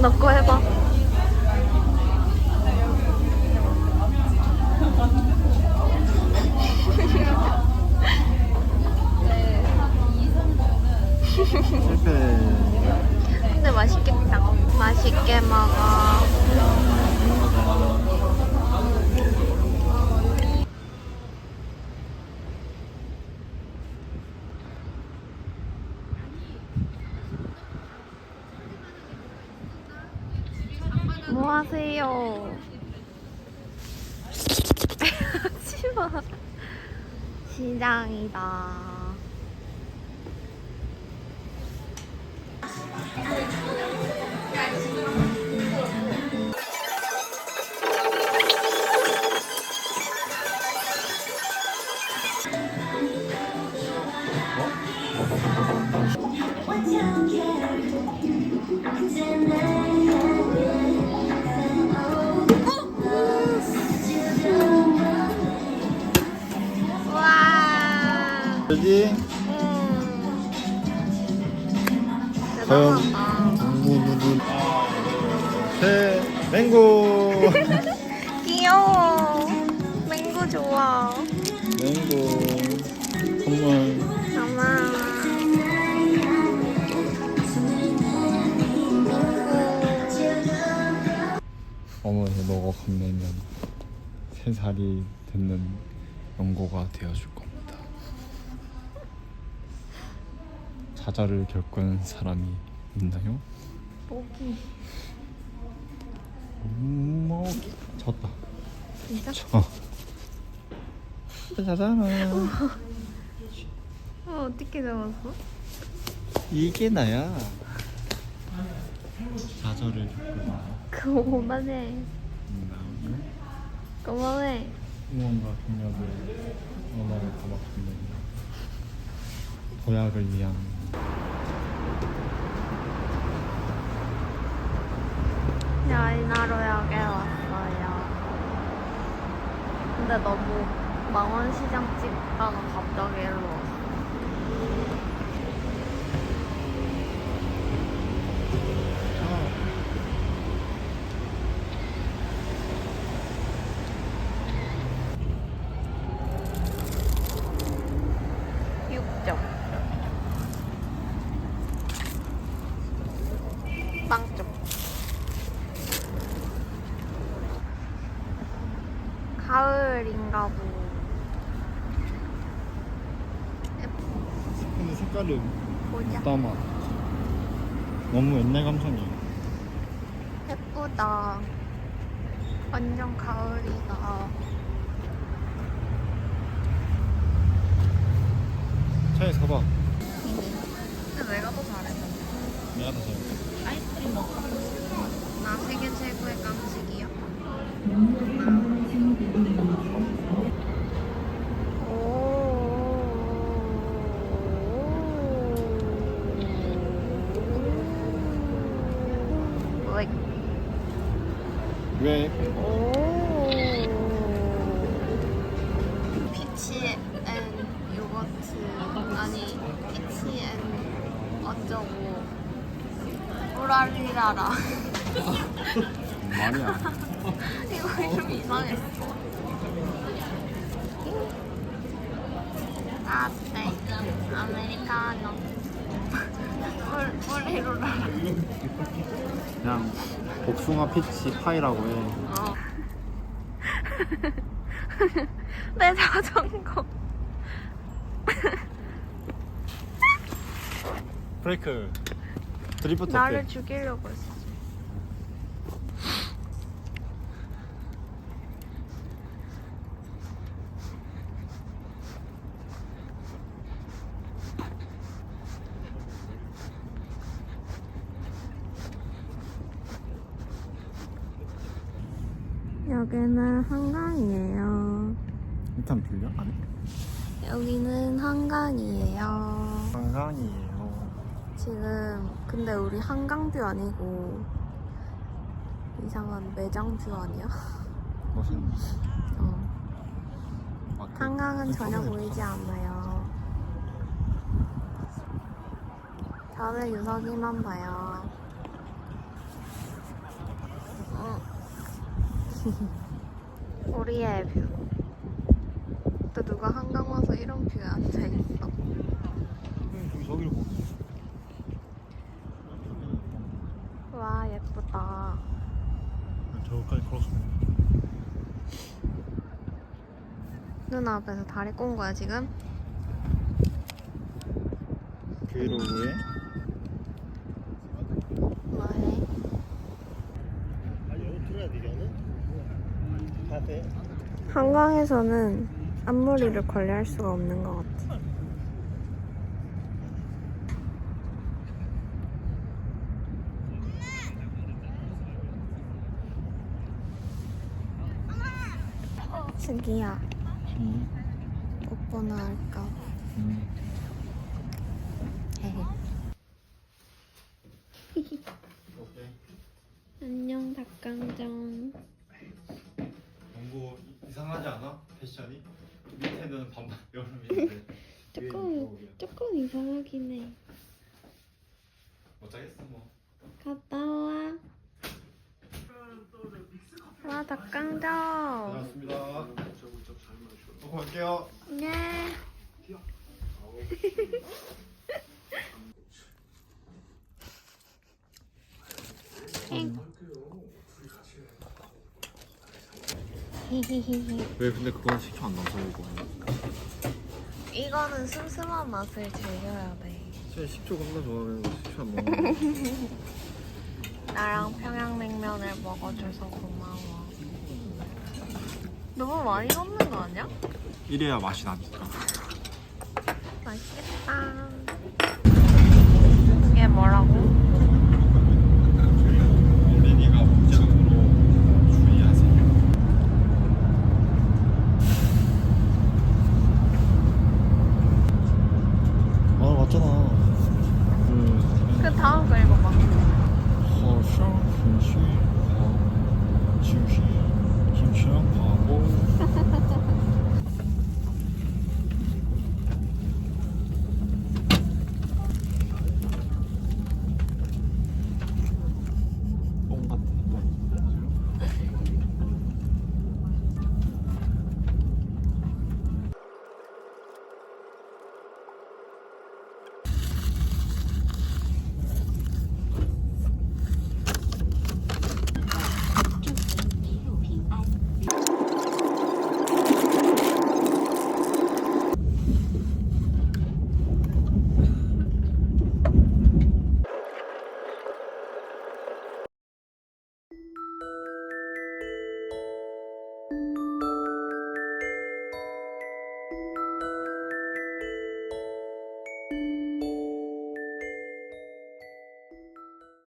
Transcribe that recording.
너 거 해봐. 근데 맛있겠다. 맛있게 먹어. 뭐 하세요? 치마. 시장이다. 음. 과연 대단하다. 새 맹고 귀여워. 맹구 좋아. 맹고 선물 고마워. 어머니 너가 건네면 세 살이 됐는 연고가 되어줄 겁니다. 좌절을 겪은 사람이 있나요? 모기. 뭐 졌다. 진짜? 져. 짜잖아. 어, 어떻게 잡았어? 이게 나야. 좌절을 겪은 그만해. 나는 그만해. 응원과 격려를 언어를 담아주는 도약을 위한 여의나로역에 왔어요. 근데 너무 망원시장 찍다가 갑자기 일로 왔어. 가을인가 보. 근데 색깔은 보자. 담아 너무 옛날 감성이야 예쁘다. 완전 가을이다. 차에 사봐 근데 내가 더 잘했는데. 내가 더 잘해 아이스크림 먹어. 나 세계 최고의 깜찍이야. 오. 왜? 왜? 오. 피치 앤 요거트. 아니 피치 앤 어쩌고. 오랄리라라. 말이야. 이거 이름 이상했어. 라떼 아메리카노. 물, 물이로라라 그냥 복숭아 피치 파이라고 해 어. 내 자전거 브레이크 드리프트 나를 어때? 죽이려고 했어 여기는 한강이에요. 일단 빌려? 아니 여기는 한강이에요. 한강이에요 지금 근데 우리 한강뷰 아니고 이상한 매장뷰 아니야? 무슨 어. 마켓? 한강은 전혀 보이지 않아요. 다들 유석이만 봐요. 우리의 뷰. 또 누가 한강 와서 이런 뷰에 앉아 있어? 저기 저기를 보고 와 예쁘다. 저기까지 걸어가면 누나 앞에서 다리 꼰 거야 지금? 브이로그에 뭐해? 한강에서는 앞머리를 관리할 수가 없는 것 같아. 슬기야, 응. 오빠 나올까? 응. 오케이 안녕 닭강정. 너무 이상하지 않아? 패션이? 밑에는 반반 여름인데 조금 조금 이상하긴 해. 못하겠어 뭐 갔다 와. 와 닭강정. 고맙습니다 놓고 갈게요 네. 히히히히. 왜 근데 그건 식초 안 넣어서 이거 이거는 슴슴한 맛을 즐겨야 돼. 진짜 식초 겁나 좋아하는 식초 안 넣어 나랑 평양냉면을 먹어줘서 고마워. 너무 많이 넣는 거 아니야? 이래야 맛이 나니까 맛있겠다. 이게 뭐라고? 어린이가 먹장으로 주의하세요 아 맞잖아 그 그 다음 거 읽어봐. 好像很虚好就是挺全跑步